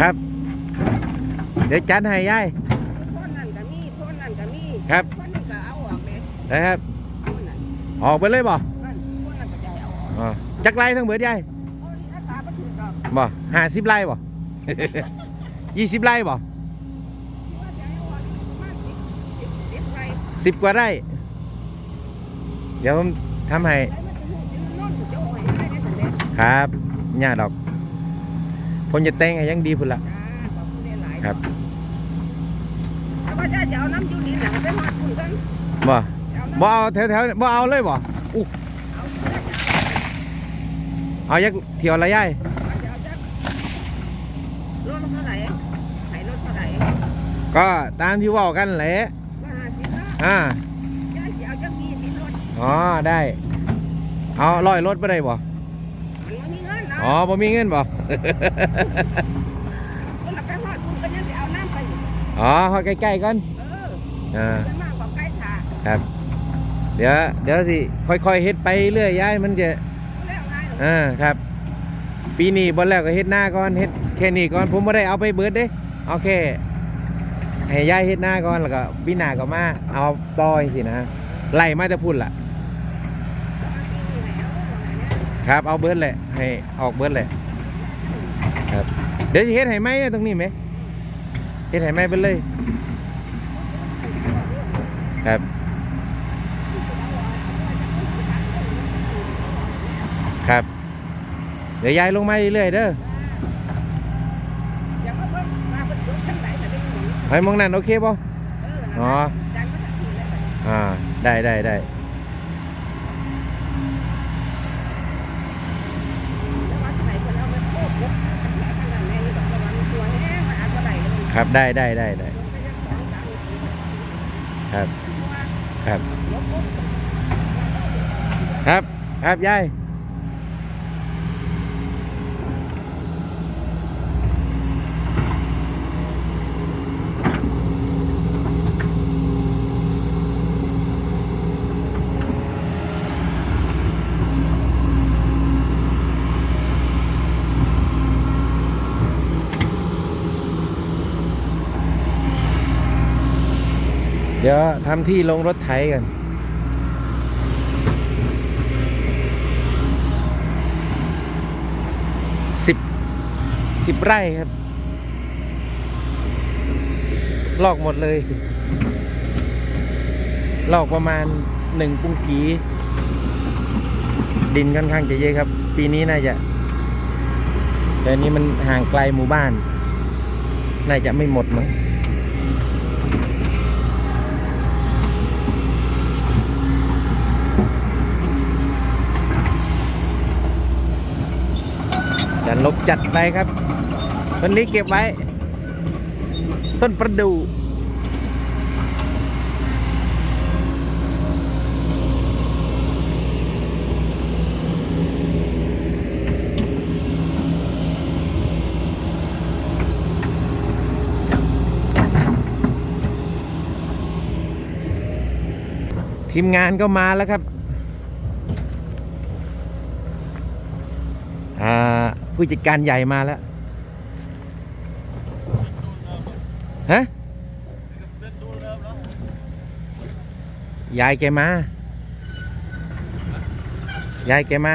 ครับ เดี๋ยวจัดให้ยายพ่นนั่นก็มีพ่นนั่นก็มีครับพ่นนี่ก็เอาออกเลยนะครับ เอานั่นออกไปเลยบ่นั่นพ่นนั่นก็ใจเอาออกอ๋อจักไรทั้งเบิดยายเอานี่รักษาบ่ถูกดอกบ่ห้าสิบไรบ่ ยี่สิบไรบ่ที่ว่าใจเอาออกประมาณสิบสิบสิบไรสิบกว่าไร่เดี๋ยวผมทำให้ใจมันจะอยู่ที่มันโน่นจะเอาไว้ให้ได้สำเร็จครับย่าดอก ผมจะแต่งให้ยังดีพุ่นละจ้าขอบคุณหลายๆครับแต่ว่าจะเอาน้ำอยู่นี่หนังไปหอดคุณกันบ่จะเอาน้ำบ่เอาแถวแถวๆบ่เอาเลยบ่อู้เอาเอายักเที่ยวละยายจะเอาจักรถเท่าไหร่ให้รถเท่าไหร่ก็ตามที่เว่ากันแหละว่าห้าสิบนะอ่าย่าจะเอาจักยี่สิบรถอ๋อได้ เอาร้อยรถไปได้บ่ มันไม่มีเงินนะ อ๋อบ่มีเงินบ่คนละไปหอดคุณก็ยังจะเอาน้ำไปอยู่อ๋อฮอดใกล้ๆก่อนเอออ่าจะมากกว่าใกล้ถ่าครับ เดี๋ยวเดี๋ยวสิค่อยๆเฮ็ดไปเรื่อยยายมันจะแล้วไงหรอกอ่าครับ ปีนี้บ่แล้วก็เฮ็ดหน้าก่อนเฮ็ดแค่นี้ก่อนผมบ่ได้เอาไปเบิดเด้เอาแค่ให้ยายเฮ็ดหน้าก่อนแล้วก็ปีหน้าก็มาเอาต่อจังซี่นะไล่มาแต่พุ่นล่ะ ครับเอาเบิร์ดแหละให้ออกเบิร์ดแหละครับเดี๋ยวจะเฮ็ดให้ไหมตรงนี้ไหมเฮ็ดให้ไหมไปเลยครับครับ เดี๋ยวยายลงมาเรื่อยๆเด้ออย่ามาเพิ่มมาเพิ่มยกทั้งไหนแต่ได้หนีให้มองนั่นโอเคป่ะอออ๋ออ่าได้ได้ได้ แล้วว่าไหนคนเอาไปโคบยกทั้งไหนทั้งนั้นแม่นี่บอกว่ามันตัวแห้งมันอาจจะไหลเลย ครับได้ได้ได้ได้ครับ ครับยกปุ๊บครับ ครับยาย เดี๋ยวทำที่ลงรถไถกัน สิบ สิบไร่ครับ ลอกหมดเลย ลอกประมาณหนึ่งปุ้งกี ดินค่อนข้างจะเยอะครับ ปีนี้น่าจะ แต่นนี้มันห่างไกลหมู่บ้าน น่าจะไม่หมดมั้ง จะลบจัดไปครับ ต้นนี้เก็บไว้ ต้นประดู่ทีมงานก็มาแล้วครับ อ่า ผู้จัดการใหญ่มาแล้ว ฮะยายแกมา ยายแกมา